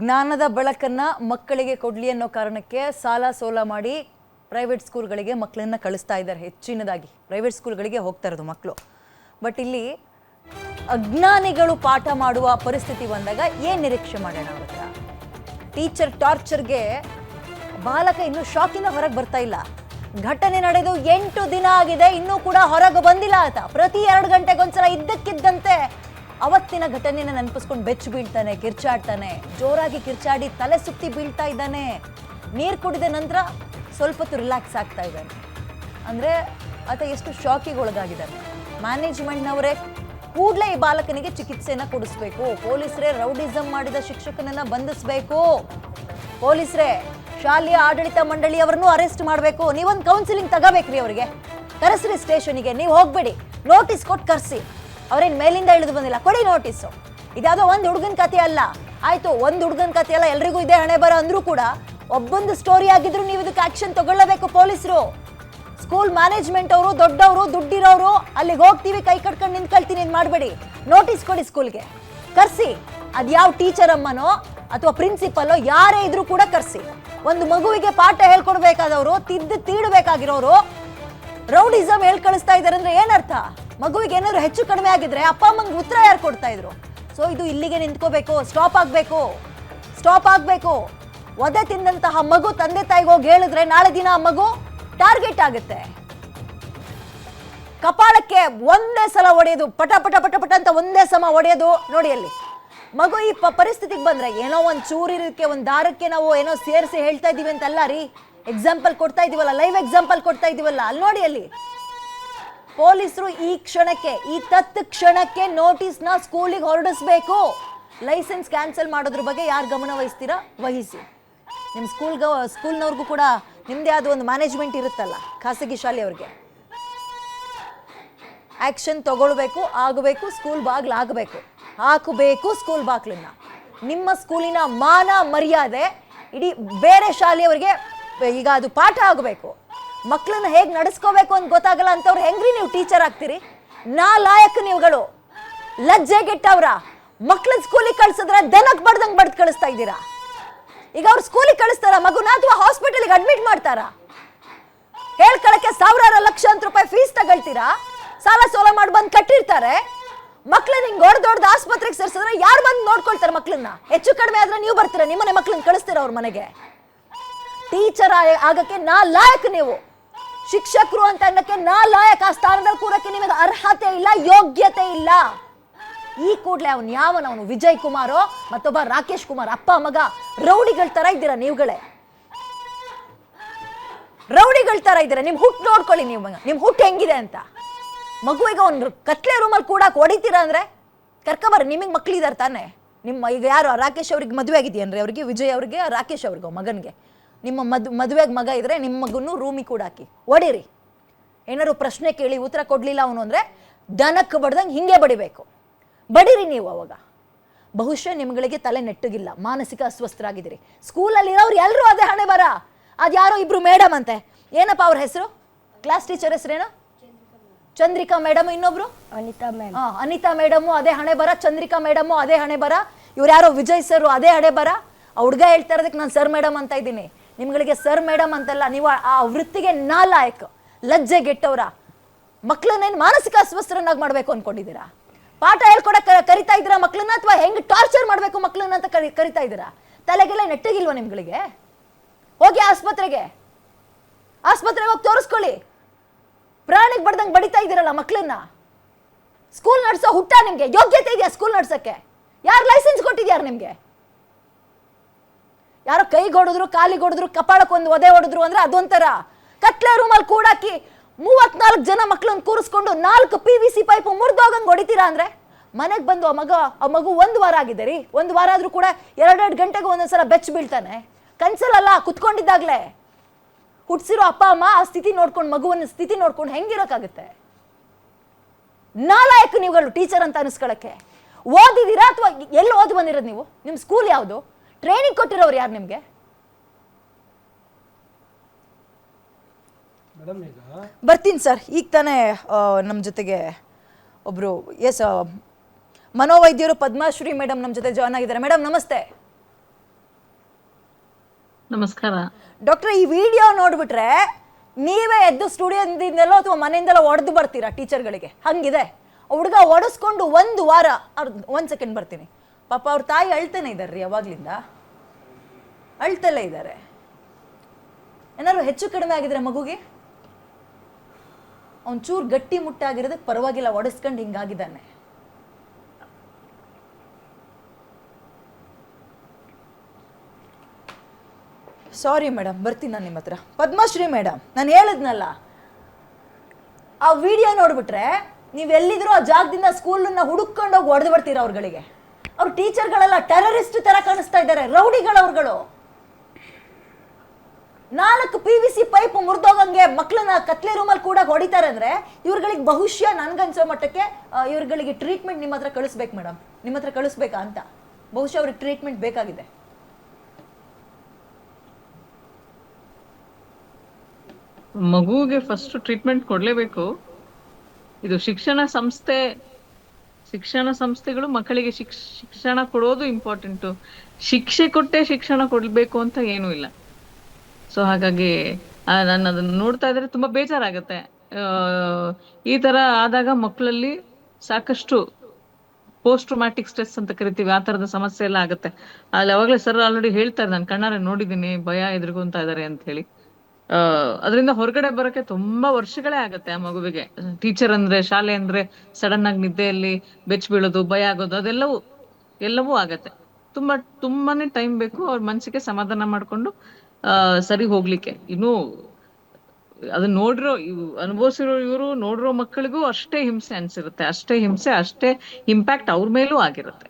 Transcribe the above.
ಜ್ಞಾನದ ಬೆಳಕನ್ನು ಮಕ್ಕಳಿಗೆ ಕೊಡ್ಲಿ ಅನ್ನೋ ಕಾರಣಕ್ಕೆ ಸಾಲ ಸೋಲ ಮಾಡಿ ಪ್ರೈವೇಟ್ ಸ್ಕೂಲ್ಗಳಿಗೆ ಮಕ್ಕಳನ್ನ ಕಳಿಸ್ತಾ ಇದ್ದಾರೆ. ಹೆಚ್ಚಿನದಾಗಿ ಪ್ರೈವೇಟ್ ಸ್ಕೂಲ್ಗಳಿಗೆ ಹೋಗ್ತಾ ಇರೋದು ಮಕ್ಕಳು ಬಟ್ ಇಲ್ಲಿ ಅಜ್ಞಾನಿಗಳು ಪಾಠ ಮಾಡುವ ಪರಿಸ್ಥಿತಿ ಬಂದಾಗ ಏನು ನಿರೀಕ್ಷೆ ಮಾಡೋಣ ಅವ್ರ ಟೀಚರ್ ಟಾರ್ಚರ್ಗೆ ಬಾಲಕ ಇನ್ನೂ ಶಾಕಿಂದ ಹೊರಗೆ ಬರ್ತಾ ಇಲ್ಲ. ಘಟನೆ ನಡೆದು ಎಂಟು ದಿನ ಆಗಿದೆ, ಇನ್ನೂ ಕೂಡ ಹೊರಗೆ ಬಂದಿಲ್ಲ ಆತ. ಪ್ರತಿ ಎರಡು ಗಂಟೆಗೊಂದ್ಸಲ ಇದ್ದಕ್ಕಿದ್ದಂತೆ ಅವತ್ತಿನ ಘಟನೆನ ನೆನಪಿಸ್ಕೊಂಡು ಬೆಚ್ಚ ಬೀಳ್ತಾನೆ, ಕಿರ್ಚಾಡ್ತಾನೆ. ಜೋರಾಗಿ ಕಿರ್ಚಾಡಿ ತಲೆ ಸುತ್ತಿ ಬೀಳ್ತಾ ಇದ್ದಾನೆ. ನೀರು ಕುಡಿದ ನಂತರ ಸ್ವಲ್ಪ ಹೊತ್ತು ರಿಲ್ಯಾಕ್ಸ್ ಆಗ್ತಾ ಇದ್ದಾನೆ. ಅಂದರೆ ಆತ ಎಷ್ಟು ಶಾಕಿಗೆ ಒಳಗಾಗಿದ್ದಾನೆ ಮ್ಯಾನೇಜ್ಮೆಂಟ್ನವರೇ ಕೂಡಲೇ ಈ ಬಾಲಕನಿಗೆ ಚಿಕಿತ್ಸೆಯನ್ನ ಕೊಡಿಸ್ಬೇಕು. ಪೊಲೀಸರೇ ರೌಡಿಸಂ ಮಾಡಿದ ಶಿಕ್ಷಕನನ್ನ ಬಂಧಿಸಬೇಕು. ಪೊಲೀಸರೇ ಶಾಲೆಯ ಆಡಳಿತ ಮಂಡಳಿಯವರನ್ನು ಅರೆಸ್ಟ್ ಮಾಡಬೇಕು. ನೀವೊಂದು ಕೌನ್ಸಿಲಿಂಗ್ ತಗೋಬೇಕ್ರಿ ಅವರಿಗೆ. ಕರೆಸ್ರಿ ಸ್ಟೇಷನಿಗೆ ನೀವು ಹೋಗ್ಬೇಡಿ. ನೋಟಿಸ್ ಕೊಟ್ಟು ಕರ್ಸಿ. ಅವ್ರೇನ್ ಮೇಲಿಂದ ಇಳಿದು ಬಂದಿಲ್ಲ. ಕೊಡಿ ನೋಟಿಸು ಇದ್ಯಾವುದೋ ಒಂದು ಹುಡುಗನ ಕಥೆ ಅಲ್ಲ. ಆಯ್ತು, ಒಂದು ಹುಡುಗನ ಕಥೆ ಅಲ್ಲ. ಎಲ್ರಿಗೂ ಇದೆ ಹಣೆ ಬರ ಅಂದ್ರೂ ಕೂಡ ಒಬ್ಬೊಂದು ಸ್ಟೋರಿ ಆಗಿದ್ರು ನೀವು ಇದಕ್ಕೆ ಆಕ್ಷನ್ ತಗೊಳ್ಳಬೇಕು ಪೊಲೀಸರು. ಸ್ಕೂಲ್ ಮ್ಯಾನೇಜ್ಮೆಂಟ್ ಅವರು, ದೊಡ್ಡವರು, ದುಡ್ಡಿರೋರು, ಅಲ್ಲಿಗೆ ಹೋಗ್ತೀವಿ, ಕೈ ಕಟ್ಕೊಂಡು ನಿಂತ್ಕೊಳ್ತೀನಿ ಇದು ಮಾಡಬೇಡಿ. ನೋಟಿಸ್ ಕೊಡಿ ಸ್ಕೂಲ್ಗೆ ಕರ್ಸಿ. ಅದು ಯಾವ ಟೀಚರ್ ಅಮ್ಮನೋ ಅಥವಾ ಪ್ರಿನ್ಸಿಪಲ್ಲೋ ಯಾರೇ ಇದ್ರೂ ಕೂಡ ಕರೆಸಿ. ಒಂದು ಮಗುವಿಗೆ ಪಾಠ ಹೇಳ್ಕೊಡ್ಬೇಕಾದವರು, ತಿದ್ದು ತೀಡಬೇಕಾಗಿರೋರು ರೌಡಿಸಮ್ ಹೇಳ್ಕಳಿಸ್ತಾ ಇದ್ದಾರೆ ಅಂದ್ರೆ ಏನರ್ಥ? ಮಗುವಿಗೆ ಏನಾದ್ರು ಹೆಚ್ಚು ಕಡಿಮೆ ಆಗಿದ್ರೆ ಅಪ್ಪ ಅಮ್ಮಂಗೆ ಉತ್ತರ ಯಾರು ಕೊಡ್ತಾ ಇದ್ರು? ಸೊ ಇದು ಇಲ್ಲಿಗೆ ನಿಂತ್ಕೋಬೇಕು ಸ್ಟಾಪ್ ಆಗ್ಬೇಕು ಸ್ಟಾಪ್ ಆಗ್ಬೇಕು. ಒದೆ ತಿಂದಂತಹ ಮಗು ತಂದೆ ತಾಯಿಗೆ ಹೋಗಿ ಹೇಳಿದ್ರೆ ನಾಳೆ ದಿನ ಮಗು ಟಾರ್ಗೆಟ್ ಆಗುತ್ತೆ. ಕಪಾಳಕ್ಕೆ ಒಂದೇ ಸಲ ಒಡೆಯೋದು, ಪಟ ಪಟ ಪಟ ಪಟ ಅಂತ ಒಂದೇ ಸಮ ಒಡೆಯೋದು ನೋಡಿ ಅಲ್ಲಿ. ಮಗು ಈ ಪ ಪರಿಸ್ಥಿತಿಗೆ ಬಂದ್ರೆ ಏನೋ ಒಂದು ಚೂರಿರಕ್ಕೆ ಒಂದು ದಾರಕ್ಕೆ ನಾವು ಏನೋ ಸೇರಿಸಿ ಹೇಳ್ತಾ ಇದ್ದೀವಿ ಅಂತಲ್ಲ ರೀ? ಎಕ್ಸಾಂಪಲ್ ಕೊಡ್ತಾ ಇದೀವಲ್ಲ ಲೈವ್ ಎಕ್ಸಾಂಪಲ್ ಕೊಡ್ತಾ ಇದೀವಲ್ಲ, ಅಲ್ಲಿ ನೋಡಿ ಅಲ್ಲಿ. ಪೊಲೀಸರು ಈ ಕ್ಷಣಕ್ಕೆ, ಈ ತತ್ ಕ್ಷಣಕ್ಕೆ ನೋಟಿಸ್ನ ಸ್ಕೂಲಿಗೆ ಹೊರಡಿಸ್ಬೇಕು. ಲೈಸೆನ್ಸ್ ಕ್ಯಾನ್ಸಲ್ ಮಾಡೋದ್ರ ಬಗ್ಗೆ ಯಾರು ಗಮನ ವಹಿಸ್ತೀರಾ? ವಹಿಸಿ. ನಿಮ್ಮ ಸ್ಕೂಲ್ಗ ಸ್ಕೂಲ್ನವ್ರಿಗೂ ಕೂಡ ನಿಮ್ಮದೇ ಆದ ಒಂದು ಮ್ಯಾನೇಜ್ಮೆಂಟ್ ಇರುತ್ತಲ್ಲ, ಖಾಸಗಿ ಶಾಲೆಯವ್ರಿಗೆ ಆಕ್ಷನ್ ತಗೊಳ್ಬೇಕು, ಆಗಬೇಕು ಸ್ಕೂಲ್ ಬಾಗ್ಲು ಆಗಬೇಕು. ಹಾಕಬೇಕು ಸ್ಕೂಲ್ ಬಾಗ್ಲನ್ನ. ನಿಮ್ಮ ಸ್ಕೂಲಿನ ಮಾನ ಮರ್ಯಾದೆ ಇಡೀ ಬೇರೆ ಶಾಲೆಯವರಿಗೆ ಈಗ ಅದು ಪಾಠ ಆಗಬೇಕು. ಮಕ್ಕಳನ್ನ ಹೇಗೆ ನಡೆಸ್ಕೋಬೇಕು ಅಂತ ಗೊತ್ತಾಗಲ್ಲ ಅಂತವ್ರು ಹೆಂಗ್ರಿ ನೀವು ಟೀಚರ್ ಆಗ್ತೀರಿ? ನಾ ಲಾಯಕ್ ನೀವುಗಳು. ಲಜ್ಜೆ ಗೆಟ್ಟವ್ರ ಮಕ್ಳ ಸ್ಕೂಲಿಗೆ ಕಳ್ಸಿದ್ರೆ ದನಕ್ ಬಡ್ದಂಗ್ ಬಡ್ದು ಕಳಿಸ್ತಾ ಇದ್ದೀರಾ? ಈಗ ಅವ್ರು ಸ್ಕೂಲಿಗೆ ಕಳಿಸ್ತಾರ, ಮಗುನ ಅಥವಾ ಹಾಸ್ಪಿಟಲ್ಗೆ ಅಡ್ಮಿಟ್ ಮಾಡ್ತಾರಾ? ಹೇಳ್ಕೊಳಕ್ಕೆ ಸಾವಿರಾರು ಲಕ್ಷಾಂತರ ರೂಪಾಯಿ ಫೀಸ್ ತಗೊಳ್ತೀರಾ? ಸಾಲ ಸೋಲ ಮಾಡಿ ಬಂದು ಕಟ್ಟಿರ್ತಾರೆ. ಮಕ್ಳನ್ನ ಹಿಂಗ್ ದೊಡ್ಡ ಆಸ್ಪತ್ರೆಗೆ ಸೇರಿಸಿದ್ರೆ ಯಾರು ಬಂದು ನೋಡ್ಕೊಳ್ತಾರೆ ಮಕ್ಳನ್ನ? ಹೆಚ್ಚು ಕಡಿಮೆ ಆದ್ರೆ ನೀವು ಬರ್ತೀರಾ, ನಿಮ್ಮನೆ ಮಕ್ಳನ್ನ ಕಳಿಸ್ತೀರ ಅವ್ರ ಮನೆಗೆ? ಟೀಚರ್ ಆಗಕ್ಕೆ ನಾ ಲಾಯಕ್ ನೀವು. ಶಿಕ್ಷಕರು ಅಂತ ಅನ್ನಕ್ಕೆ ನಾ ಲಾಯಕ ಆ ಸ್ಥಾನದಲ್ಲಿ ಕೂರಕ್ಕೆ ನಿಮಗೆ ಅರ್ಹತೆ ಇಲ್ಲ, ಯೋಗ್ಯತೆ ಇಲ್ಲ. ಈ ಕೂಡಲೇ ಅವನು ಯಾವನ ಅವನು? ವಿಜಯ್ ಕುಮಾರೋ ಮತ್ತೊಬ್ಬ ರಾಕೇಶ್ ಕುಮಾರ್ ಅಪ್ಪ, ಮಗ, ರೌಡಿಗಳ ತರ ಇದ್ದೀರಾ ನೀವುಗಳೇ? ರೌಡಿಗಳ ತರ ಇದ್ದೀರಾ? ನಿಮ್ ಹುಟ್ಟು ನೋಡ್ಕೊಳ್ಳಿ ನೀವು ನಿಮ್ ಹುಟ್ಟು ಹೆಂಗಿದೆ ಅಂತ. ಮಗುವಿಗೆ ಒಂದು ಕತ್ಲೆ ರೂಮಲ್ಲಿ ಕೂಡಕ್ಕೆ ಹೊಡಿತೀರಾ ಅಂದ್ರೆ? ಕರ್ಕೊಬರ್ರಿ ನಿಮಗೆ ಮಕ್ಳಿದಾರೆ ತಾನೆ. ನಿಮ್ಮ ಈಗ ಯಾರು, ರಾಕೇಶ್ ಅವ್ರಿಗೆ ಮದುವೆ ಆಗಿದೆಯನ್ರಿ ಅವ್ರಿಗೆ, ವಿಜಯ್ ಅವ್ರಿಗೆ, ರಾಕೇಶ್ ಅವ್ರಿಗೆ ಮಗನಿಗೆ? ನಿಮ್ಮ ಮದ್ ಮದುವೆಗೆ ಮಗ ಇದ್ರೆ ನಿಮ್ಮ ಮಗನೂ ರೂಮಿಗೆ ಕೂಡ ಹಾಕಿ. ಹೊಡೀರಿ ಏನಾದ್ರು ಪ್ರಶ್ನೆ ಕೇಳಿ ಉತ್ತರ ಕೊಡಲಿಲ್ಲ ಅವನು ಅಂದ್ರೆ ದನಕ್ಕೆ ಬಡ್ದಂಗೆ ಹಿಂಗೆ ಬಡಿಬೇಕು. ಬಡೀರಿ ನೀವು ಅವಾಗ. ಬಹುಶಃ ನಿಮ್ಗಳಿಗೆ ತಲೆ ನೆಟ್ಟಗಿಲ್ಲ ಮಾನಸಿಕ ಅಸ್ವಸ್ಥರಾಗಿದ್ದೀರಿ. ಸ್ಕೂಲಲ್ಲಿ ಇರೋರು ಎಲ್ಲರೂ ಅದೇ ಹಣೆ ಬರ. ಅದು ಯಾರೋ ಇಬ್ರು ಮೇಡಮ್ ಅಂತೆ. ಏನಪ್ಪ ಅವ್ರ ಹೆಸರು? ಕ್ಲಾಸ್ ಟೀಚರ್ ಹೆಸರೇನು? ಚಂದ್ರಿಕಾ ಮೇಡಮ್ ಇನ್ನೊಬ್ರು? ಅನಿತಾ ಮೇಡಮ್. ಹಾಂ ಅನಿತಾ ಮೇಡಮು ಅದೇ ಹಣೆ ಬರ ಚಂದ್ರಿಕಾ ಮೇಡಮು ಅದೇ ಹಣೆ ಬರ. ಇವ್ರು ಯಾರೋ ವಿಜಯ್ ಸರ್ ಅದೇ ಹಣೆ ಬರ. ಹುಡ್ಗ ಹೇಳ್ತಾ ಇರೋದಕ್ಕೆ ನಾನು ಸರ್ ಮೇಡಮ್ ಅಂತ ಇದ್ದೀನಿ. ನಿಮ್ಗಳಿಗೆ ಸರ್ ಮೇಡಮ್ ಅಂತಲ್ಲ ನೀವು ಆ- ವೃತ್ತಿಗೆ ನಾಲಾಯಕ್, ಲಜ್ಜೆ ಗೆಟ್ಟವ್ರ ಮಕ್ಕಳನ್ನೇನು ಮಾನಸಿಕ ಅಸ್ವಸ್ಥರನ್ನಾಗಿ ಮಾಡಬೇಕು ಅನ್ಕೊಂಡಿದ್ದೀರಾ? ಪಾಠ ಹೇಳ್ಕೊಡಕ್ಕೆ ಕರಿತಾ ಇದ್ದೀರಾ ಮಕ್ಕಳನ್ನ ಅಥವಾ ಹೆಂಗೆ ಟಾರ್ಚರ್ ಮಾಡಬೇಕು ಮಕ್ಕಳನ್ನ ಅಂತ ಕರಿ ಕರಿತಾ ಇದ್ದೀರಾ? ತಲೆಗೆಲ್ಲ ನೆಟ್ಟಗಿಲ್ವ ನಿಮ್ಗಳಿಗೆ? ಹೋಗಿ ಆಸ್ಪತ್ರೆಗೆ. ಆಸ್ಪತ್ರೆಗೆ ಹೋಗಿ ತೋರಿಸ್ಕೊಳ್ಳಿ. ಪ್ರಾಣಿಗೆ ಬಡ್ದಂಗೆ ಬಡಿತಾ ಇದ್ದೀರಲ್ಲ ಮಕ್ಕಳನ್ನ ಸ್ಕೂಲ್ ನಡೆಸೋ ಹುಟ್ಟ ನಿಮಗೆ. ಯೋಗ್ಯತೆ ಇದೆಯಾ ಸ್ಕೂಲ್ ನಡ್ಸೋಕ್ಕೆ? ಯಾರು ಲೈಸೆನ್ಸ್ ಕೊಟ್ಟಿದ್ಯಾರು ನಿಮ್ಗೆ? ಯಾರೋ ಕೈಗೆ ಹೊಡೆದ್ರು ಕಾಲಿಗೆ ಹೊಡೆದ್ರು ಕಪಾಳಕ್ಕೆ ಒಂದು ಒದೆ ಹೊಡೆದ್ರು ಅಂದ್ರೆ ಅದೊಂಥರ. ಕತ್ಲೆ ರೂಮಲ್ಲಿ ಕೂಡಾಕಿ ಮೂವತ್ನಾಲ್ಕು ಜನ ಮಕ್ಕಳನ್ನು ಕೂರಿಸ್ಕೊಂಡು ನಾಲ್ಕು ಪಿ ವಿ ಸಿ ಪೈಪ್ ಮುರಿದೋಗಂಗೆ ಹೊಡಿತೀರಾ ಅಂದ್ರೆ? ಮನೆಗೆ ಬಂದು ಆ ಮಗ, ಆ ಮಗು ಒಂದು ವಾರ ಆಗಿದೆ ರೀ ಒಂದು ವಾರ ಆದರೂ ಕೂಡ ಎರಡೆರಡು ಗಂಟೆಗೆ ಒಂದೊಂದ್ಸಲ ಬೆಚ್ಚ ಬೀಳ್ತಾನೆ. ಕನ್ಸಲಲ್ಲ ಕುತ್ಕೊಂಡಿದ್ದಾಗಲೇ. ಹುಟ್ಸಿರೋ ಅಪ್ಪ, ಅಮ್ಮ ಆ ಸ್ಥಿತಿ ನೋಡ್ಕೊಂಡು, ಮಗುವನ್ನ ಸ್ಥಿತಿ ನೋಡ್ಕೊಂಡು ಹೆಂಗಿರೋಕ್ಕಾಗುತ್ತೆ? ನಾಲಾಯಕ್ ನೀವುಗಳು ಟೀಚರ್ ಅಂತ ಅನಿಸ್ಕೊಳ್ಳೋಕ್ಕೆ. ಓದಿದ್ದೀರಾ ಅಥವಾ ಎಲ್ಲಿ ಓದಿ ಬಂದಿರೋದು ನೀವು? ನಿಮ್ಮ ಸ್ಕೂಲ್ ಯಾವುದು? ಟ್ರೈನಿಂಗ್ ಕೊಟ್ಟಿರೋರು ಯಾರು ನಿಮಗೆ? ಬರ್ತೀನಿ ಸರ್. ಈಗ ತಾನೇ ನಮ್ಮ ಜೊತೆಗೆ ಒಬ್ಬರು ಎಸ್ ಮನೋವೈದ್ಯರು ಪದ್ಮಶ್ರೀ ಮೇಡಮ್ ನಮ್ಮ ಜೊತೆ ಜಾಯ್ನ್ ಆಗಿದ್ದಾರೆ. ಮೇಡಮ್ ನಮಸ್ತೆ. ನಮಸ್ಕಾರ. ಡಾಕ್ಟರ್ ಈ ವಿಡಿಯೋ ನೋಡ್ಬಿಟ್ರೆ ನೀವೇ ಎದ್ದು ಸ್ಟುಡಿಯೋದಿಂದಲೋ ಅಥವಾ ಮನೆಯಿಂದಲೋ ಒಡೆದು ಬರ್ತೀರಾ ಟೀಚರ್ಗಳಿಗೆ? ಹಂಗಿದೆ. ಹುಡುಗ ಒಡಿಸ್ಕೊಂಡು ಒಂದು ವಾರ ಅವ್ರ ಒಂದು ಸೆಕೆಂಡ್ ಬರ್ತೀನಿ. ಪಾಪ ಅವ್ರ ತಾಯಿ ಅಳ್ತಾನೆ ಇದ್ದಾರೆ ರೀ ಯಾವಾಗ್ಲಿಂದ ಅಳ್ತಲೇ ಇದ್ದಾರೆ. ಏನಾದ್ರು ಹೆಚ್ಚು ಕಡಿಮೆ ಆಗಿದ್ರೆ ಮಗುಗೆ? ಒಂಚೂರು ಗಟ್ಟಿ ಮುಟ್ಟಾಗಿರೋದಕ್ಕೆ ಪರವಾಗಿಲ್ಲ, ಒಡಿಸ್ಕೊಂಡು ಹಿಂಗಾಗಿದ್ದಾನೆ. ಸಾರಿ ಮೇಡಮ್ ಬರ್ತೀನಿ ನಾನು ನಿಮ್ಮ ಹತ್ರ ಪದ್ಮಶ್ರೀ ಮೇಡಮ್ ನಾನು ಹೇಳಿದ್ನಲ್ಲ. ಆ ವಿಡಿಯೋ ನೋಡ್ಬಿಟ್ರೆ ನೀವು ಎಲ್ಲಿದ್ರು ಆ ಜಾಗದಿಂದ ಸ್ಕೂಲನ್ನ ಹುಡುಕೊಂಡೋಗಿ ಹೊಡೆದು ಬರ್ತೀರಾ ಅವ್ರುಗಳಿಗೆ? ಅವ್ರ ಟೀಚರ್ಗಳೆಲ್ಲ ಟೆರರಿಸ್ಟ್ ತರ ಕಾಣಿಸ್ತಾ ಇದ್ದಾರೆ, ರೌಡಿಗಳವ್ರುಗಳು. ನಾಲ್ಕು ಪಿ ವಿ ಸಿ ಪೈಪ್ ಮುರಿದೋಗಂಗೆ ಮಕ್ಕಳನ್ನ ಕತ್ಲೆ ರೂಮಲ್ಲಿ ಕೂಡ ಹೊಡಿತಾರೆ ಅಂದ್ರೆ ಇವ್ರುಗಳಿಗೆ ಬಹುಶಃ ನನ್ಗನ್ಸೋ ಮಟ್ಟಕ್ಕೆ ಇವ್ರಗಳಿಗೆ ಟ್ರೀಟ್ಮೆಂಟ್ ನಿಮ್ಮ ಹತ್ರ ಕಳಿಸ್ಬೇಕು ಮೇಡಮ್ ನಿಮ್ಮ ಹತ್ರ ಕಳಿಸ್ಬೇಕಾ ಅಂತ. ಬಹುಶಃ ಅವ್ರಿಗೆ ಟ್ರೀಟ್ಮೆಂಟ್ ಬೇಕಾಗಿದೆ. ಮಗುವಿಗೆ ಫಸ್ಟ್ ಟ್ರೀಟ್ಮೆಂಟ್ ಕೊಡ್ಲೇಬೇಕು. ಇದು ಶಿಕ್ಷಣ ಸಂಸ್ಥೆ ಶಿಕ್ಷಣ ಸಂಸ್ಥೆಗಳು ಮಕ್ಕಳಿಗೆ ಶಿಕ್ಷ, ಶಿಕ್ಷಣ ಕೊಡೋದು ಇಂಪಾರ್ಟೆಂಟು ಶಿಕ್ಷೆ ಕೊಟ್ಟೆ ಶಿಕ್ಷಣ ಕೊಡ್ಬೇಕು ಅಂತ ಏನೂ ಇಲ್ಲ. ಸೊ ಹಾಗಾಗಿ ನಾನು ಅದನ್ನ ನೋಡ್ತಾ ಇದ್ರೆ ತುಂಬಾ ಬೇಜಾರಾಗತ್ತೆ. ಈ ತರ ಆದಾಗ ಮಕ್ಕಳಲ್ಲಿ ಸಾಕಷ್ಟು ಪೋಸ್ಟ್ ಟ್ರೊಮ್ಯಾಟಿಕ್ ಸ್ಟ್ರೆಸ್ ಅಂತ ಕರಿತೀವಿ. ಆ ತರದ ಸಮಸ್ಯೆ ಎಲ್ಲ ಆಗುತ್ತೆ. ಅಲ್ಲಿ ಅವಾಗಲೇ ಸರ್ ಆಲ್ರೆಡಿ ಹೇಳ್ತಾರೆ, ನಾನು ಕಣ್ಣಾರೆ ನೋಡಿದ್ದೀನಿ, ಭಯ ಎದುರ್ಕೊಂತಾ ಇದಾರೆ ಅಂತ ಹೇಳಿ. ಅದರಿಂದ ಹೊರಗಡೆ ಬರೋಕೆ ತುಂಬಾ ವರ್ಷಗಳೇ ಆಗತ್ತೆ ಆ ಮಗುವಿಗೆ. ಟೀಚರ್ ಅಂದ್ರೆ, ಶಾಲೆ ಅಂದ್ರೆ ಸಡನ್ ಆಗಿ ನಿದ್ದೆಯಲ್ಲಿ ಬೆಚ್ಚ ಬೀಳೋದು, ಭಯ ಆಗೋದು, ಅದೆಲ್ಲವೂ, ಎಲ್ಲವೂ ಆಗತ್ತೆ. ತುಂಬಾ, ತುಂಬಾನೇ ಟೈಮ್ ಬೇಕು ಅವ್ರ ಮನ್ಸಿಗೆ ಸಮಾಧಾನ ಮಾಡ್ಕೊಂಡು, ಆ, ಸರಿ ಹೋಗ್ಲಿಕ್ಕೆ. ಇನ್ನು ಅದನ್ನ ನೋಡಿರೋ ಅನುಭವಿಸಿರೋ ಇವರು, ನೋಡಿರೋ ಮಕ್ಕಳಿಗೂ ಅಷ್ಟೇ ಹಿಂಸೆ ಅನ್ಸಿರುತ್ತೆ. ಅಷ್ಟೇ ಹಿಂಸೆ, ಅಷ್ಟೇ ಇಂಪ್ಯಾಕ್ಟ್ ಅವ್ರ ಮೇಲೂ ಆಗಿರುತ್ತೆ.